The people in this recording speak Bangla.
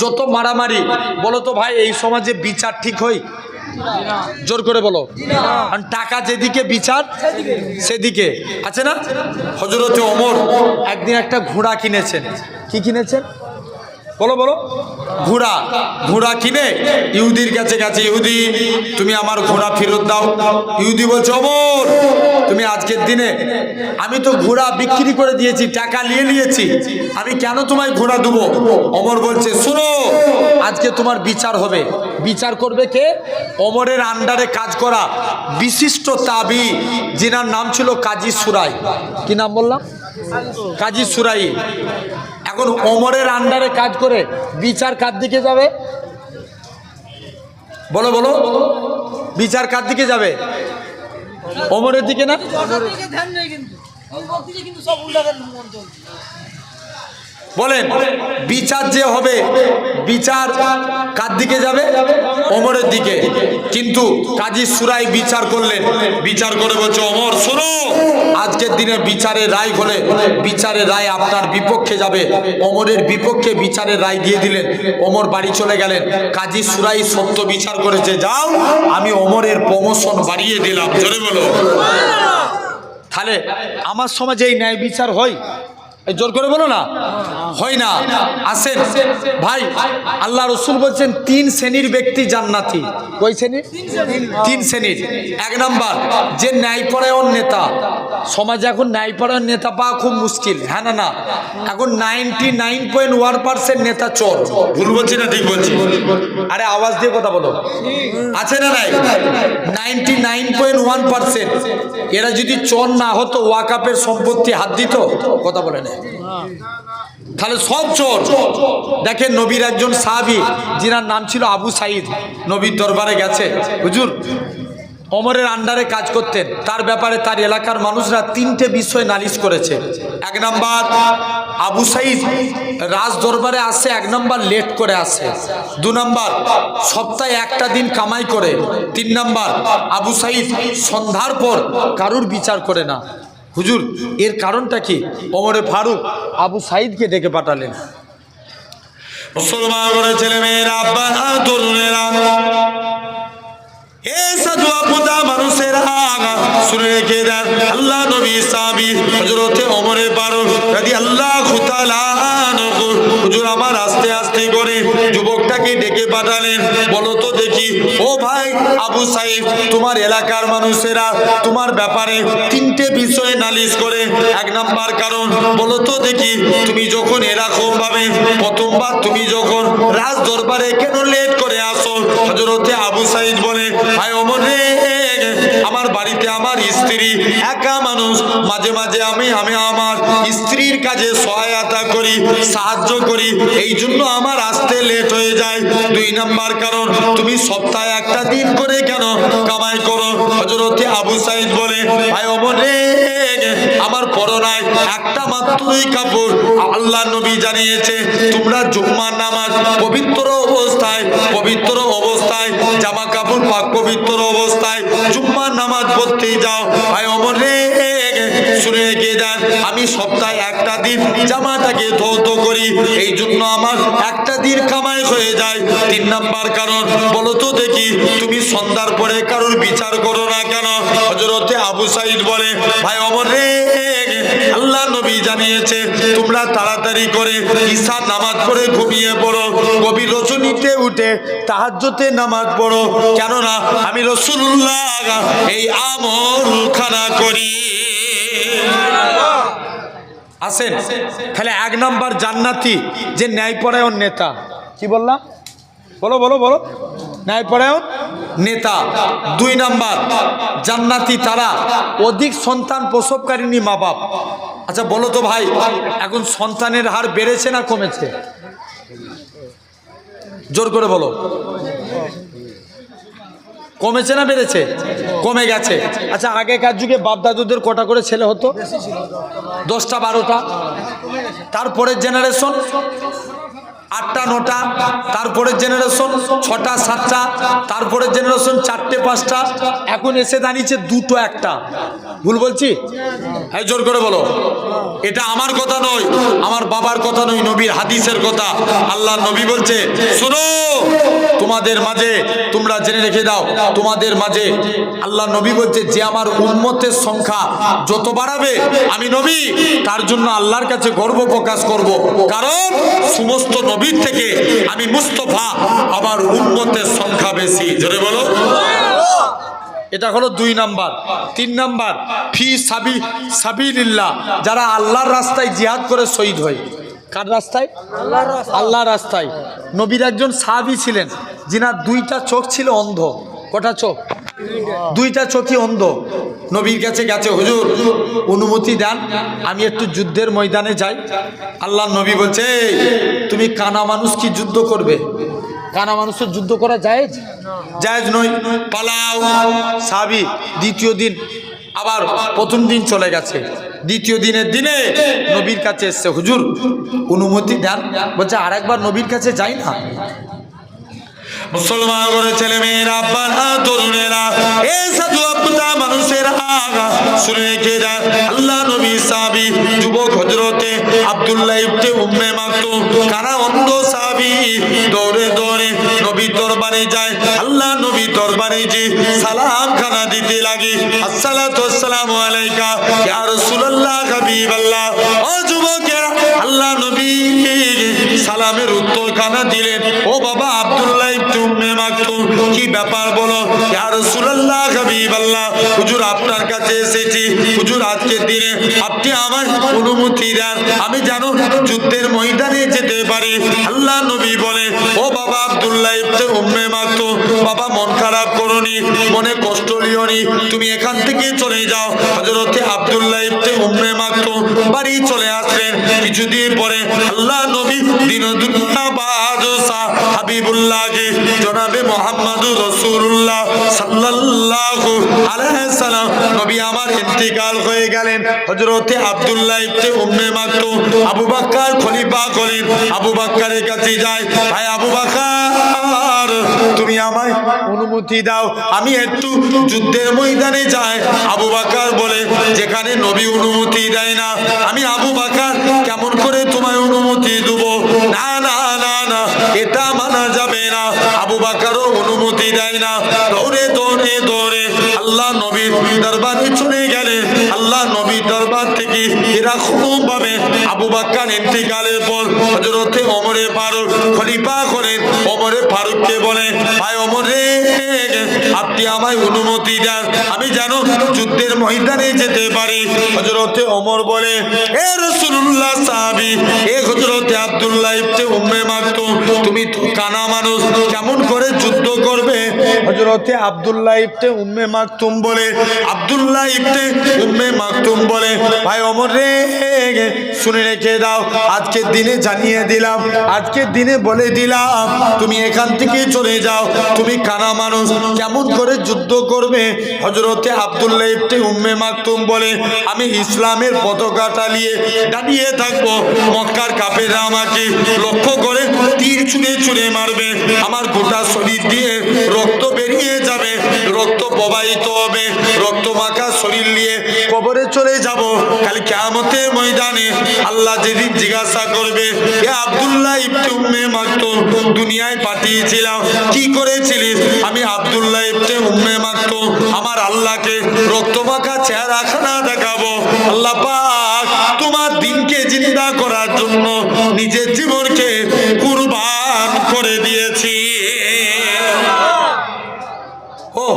যত মারামারি, বলো তো ভাই, এই সমাজে বিচার ঠিক হয়? জোর করে বলো। টাকা যেদিকে বিচার, সেদিকে। আছে না? হজরতে অমর একদিন একটা ঘোড়া কিনেছেন। কি কিনেছেন? বলো বলো। ঘোড়া ঘোড়া কিনে ইহুদির কাছে গেছে। ইহুদি, তুমি আমার ঘোড়া ফেরত দাও। ইহুদি বলছে, অমর, তুমি আজকের দিনে, আমি তো ঘোড়া বিক্রি করে দিয়েছি, টাকা নিয়ে নিয়েছি। আমি কেন তোমায় ঘোড়া দেবো? অমর বলছে, শোনো, আজকে তোমার বিচার হবে। বিচার করবে কে? অমরের আন্ডারে কাজ করা বিশিষ্ট তাবি, যিনার নাম ছিল কাজী সুরাই। কি নাম বললাম? কাজী সুরাই। এখন অমরের আন্ডারে কাজ করে বিচার কার দিকে যাবে? বলো বলো। বিচার কার দিকে যাবে? অমরের দিকে না? বলেন, বিচার যে হবে, বিচার কার দিকে যাবে? অমরের দিকে। কিন্তু কাজী সুরাই বিচার করলেন। বিচার করে বলছে অমর শোনো, আজকের দিনে বিচারের রায় হলে বিচারের রায় আপনার বিপক্ষে যাবে। অমরের বিপক্ষে বিচারের রায় দিয়ে দিলেন। অমর বাড়ি চলে গেলেন। কাজী সুরাই সত্য বিচার করেছে, যাও, আমি অমরের প্রমোশন বাড়িয়ে দিলাম। বলো। তাহলে আমার সমাজে এই ন্যায় বিচার হয়? জোর করে বলো না? হয় না। আসেন। ভাই, আল্লাহ রসুল বলছেন, তিন শ্রেণির ব্যক্তি জান্নাতি। কই শ্রেণির? তিন শ্রেণির। এক নাম্বার, যে ন্যায়পরায়ণ নেতা। সমাজে এখন ন্যায়পরায়ণ নেতা পাওয়া খুব মুশকিল হ্যাঁ না না? এখন ninety nine point one percent নেতা চোর। ভুল বলছি না ঠিক বলছি? আরে, আওয়াজ দিয়ে কথা বলো। আছে না নাই? Ninety nine point one percent এরা যদি চোর না হতো ওয়াকাপের সম্পত্তি হাত দিত? কথা বলে না। তাহলে সব চোর। দেখেন নবীর একজন সাহাবি, যিনার নাম ছিল আবু সাইদ। নবীর দরবারে গেছে। হুজুর অমরের আন্ডারে কাজ করতেন। তার ব্যাপারে তার এলাকার মানুষরা তিনটে বিষয় নালিশ করেছে। এক নাম্বার, আবু সাইদ রাজ দরবারে আসে, এক নাম্বার লেট করে আসে। দু নাম্বার, সপ্তাহে একটা দিন কামাই করে। তিন নাম্বার, আবু সাইদ সন্ধ্যার পর কারুর বিচার করে না। হুজুর এর কারণটা কি? অমরে ফারুক আবু সাইদকে ডেকে পাঠালেন। মুসলমান ছেলে মেয়েরা আব্বা এ সাধু আপুদা মানুষেরা, শুনে আল্লাহ নবী হজরতে অমরে পারো যদি আল্লাহ হুজুর আমার আস্তে আস্তে করে যুবকটাকে ডেকে পাঠালেন, বলো তো দেখি, ও ভাই আবু সাইদ, তোমার এলাকার মানুষেরা তোমার ব্যাপারে তিনটে বিষয়ে নালিশ করে, এক নাম্বার কারণ, বলো তো দেখি, তুমি যখন এরকম ভাবে প্রথমবার তুমি যখন রাজ দরবারে কেন লেট করে আসো? হজরতে আবু সাইদ বলে অমর আমার বাড়িতে আমার স্ত্রী, একা মানুষ। মাঝে মাঝে আমি আমি আমার স্ত্রীর কাজে সহায়তা করি, সাহায্য করি। এই জন্য আমার আসতে লেট হয়ে যায়। দুই নাম্বার কারণ, তুমি সপ্তাহে একটা দিন করে কেন কামাই করো? হজরতে আবু সাইদ বলে ভাই অমর আমার পরনায় একটা মাত্রই কাপড় আল্লাহ নবী জানিয়েছে, তোমরা জুম্মার নামাজ পবিত্র অবস্থায় পবিত্র পাক পবিত্র অবস্থায় জুম্মার নামাজ পড়তেই যাও। ভাই অমর রে। শুনে রেখে দেন, আমি সপ্তাহে একটা দিন জামাটাকে ধৌত করি, এই জন্য আমার একটা দিন কামাই হয়ে যায়। তিন নাম্বার কারণ, বলো তো দেখি, তুমি সন্ধ্যার পরে কারোর বিচার করো না কেন? হজরতে আবু সাইদ বলে, ভাই অমর রে, আল্লাহ নবী জানিয়েছে, তোমরা তাড়াতাড়ি করে ঈশা নামাজ পড়ে ঘুমিয়ে পড়ো। কবি রজনীতে উঠে তাহাজ্জতে নামাজ পড়ো। কেননা, আমি রসুল্লাহ এই আমল খানা করি। আসেন তাহলে এক নম্বর জান্নাতি যে ন্যায়পরায়ণ নেতা। কি বললাম বলো বলো বলো। ন্যায়পরায়ণ নেতা। দুই নাম্বার, জান্নাতি তারা অধিক সন্তান প্রসবকারিনী মা বাপ। আচ্ছা বলো তো ভাই, এখন সন্তানের হার বেড়েছে না কমেছে? জোর করে বলো। কমেছে না বেড়েছে? কমে গেছে। আচ্ছা আগেকার যুগে বাপদাদুদের কটা করে ছেলে হতো? দশটা, বারোটা। তারপরের জেনারেশন আটটা, নটা, তারপরের জেনারেশন ছটা, সাতটা, তারপরের জেনারেশন চারটে, পাঁচটা। এখন এসে দাঁড়িয়েছে দুটো, একটা। ভুল বলছি? হ্যাঁ জোর করে বলো। এটা আমার কথা নয়, আমার বাবার কথা নয়, নবীর হাদিসের কথা। আল্লাহ নবী বলছে, শোনো, তোমাদের মাঝে তোমরা জেনে রেখে দাও, তোমাদের মাঝে আল্লাহ নবী বলছে, যে আমার উন্মতের সংখ্যা যত বাড়াবে, আমি নবী, তার জন্য আল্লাহর কাছে গর্ব প্রকাশ করব। কারণ সমস্ত নবীর থেকে আমি মুস্তফা আমার উন্মতের সংখ্যা বেশি। জোরে বলো। এটা হলো দুই নাম্বার। তিন নাম্বার, ফি সাবি, সাবিলিল্লাহ, যারা আল্লাহর রাস্তায় জিহাদ করে শহীদ হয়। কার রাস্তায়? আল্লাহ রাস্তায়। নবীর একজন সাহাবি ছিলেন, যিনার দুইটা চোখ ছিল অন্ধ। কটা চোখ? দুইটা চোখই অন্ধ। নবীর কাছে গেছে, হুজুর, অনুমতি দেন, আমি একটু যুদ্ধের ময়দানে যাই। আল্লাহ নবী বলছে তুমি কানা মানুষ কি যুদ্ধ করবে? কানা মানুষের যুদ্ধ করা যায় জায়েজ নয়। পালাও, সাবি, দ্বিতীয় দিন আবার প্রথম দিন চলে গেছে। দ্বিতীয় দিনের দিনে নবীর কাছে এসছে, হুজুর, অনুমতি দেন। বলছে, আরেকবার নবীর কাছে যাই না? মুসলমান করে ছেলে মেয়েরা আব্বারা তরুণেরা এ সাধু আব্দা মানুষেরা। শুনে রেখে দেন, আল্লাহ নবী সাহাবি, যুবক হজরতে আব্দুল্লাহ ইবনে উম্মে মাকতুম, কারা অন্ধ সাহাবি, দৌড়ে দৌড়ে নবী দরবারে যায়। আল্লাহ নবী দরবারে যে সালাম খানা দিতে লাগে, আসসালাতু আসসালামু আলাইকা, ইয়া রাসূলুল্লাহ হাবিবাল্লাহ। ও যুবকেরা, আল্লাহ নবী সালামের উত্তর খানা দিলেন। ও বাবা আব্দুল্লাহ উম্মে মাকতুম, কি ব্যাপার বলো? ইয়া রাসূলুল্লাহ, হাবিবাল্লাহ, হুজুর আপনার কাছে এসেছি। হুজুর, আজকের দিনে আপনি আমার অনুমতি দেন। আমি জানো যুদ্ধের ময়দানে যেতে পারি। আল্লাহ নবী বলে, ও বাবা আব্দুল্লাহ উম্মে মাকতুম, বাবা মন খারাপ করনি, মনে কষ্ট লিওনি, তুমি এখান থেকে চলে যাও। হযরতে আব্দুল্লাহ উম্মে মাকতুম বাড়ি চলে আসলেন। কিছুদিন পরে আল্লাহ নবী আবু খলিফা করেন আবু কাছে যায়, ভাই আবু তুমি আমায় অনুমতি দাও। আমি একটু যুদ্ধের ময়দানে যাই। আবু বাকার বলে, যেখানে নবী অনুমতি দেয় না। আমি আবু বাকার, কেমন করে তোমায় অনুমতি দেব? না না না না, এটা মানা যাবে না। আবু বাকারও অনুমতি দেয় না। দৌড়ে দৌড়ে দৌড়ে আল্লাহ নবীর দরবারে চলে গেলে আল্লাহ নবীর দরবার থেকে এরকম ভাবে আবু বাক্কার ইন্তিকালের পর হজরতে অমরে ফারুক খলিফা করেন অমরে ফারুককে বলে ভাই অমরে, আপনি আমায় অনুমতি দেন। আমি জানো যুদ্ধের ময়দানে যেতে পারি। হজরতে অমর বলে, এ রসুল্লাহ সাহাবি, এ হজরতে আব্দুল্লাহ ইবনে উম্মে মাকতুম, তুমি কানা মানুষ, কেমন করে যুদ্ধ করবে? হজরতে আব্দুল্লাহ ইবনে উম্মে মাকতুম বলে, আব্দুল্লাহ ইবনে উম্মে মাকতুম বলে, ভাই অমর রে শুনে রেখে দাও। আজকের দিনে জানিয়ে দিলাম, আজকের দিনে বলে দিলাম, তুমি এখান থেকে চলে যাও। তুমি কানা মানুষ, কেমন করে যুদ্ধ করবে? হজরতে আব্দুল্লাহ ইবনে উম্মে মাকতুম বলে, আমি ইসলামের পতাকাটা নিয়ে দাঁড়িয়ে থাকব। মক্কার কাপেরা আমাকে লক্ষ্য করে তীর ছুঁড়ে ছুঁড়ে মারবে। আমার গোটা শরীর দিয়ে রক্ত বেরিয়ে যাবে, রক্ত প্রবাহিত হবে। যাব কাল কেয়ামতের ময়দানে আল্লাহ যেদিন জিজ্ঞাসা করবে এ আব্দুল্লাহ ইবনে উম্মে মাকতুম দুনিয়ায় পাঠিয়েছিলাম কি করেছিলিস? আমি আব্দুল্লাহ ইবনে উম্মে মাকতুম আমার আল্লাহকে রক্তমাখা চেহারা খানা দেখাবো। আল্লাহ পাক তোমার দিনকে জিন্দা করার জন্য নিজের জীবনকে কুরবান করে দিয়েছি। ও।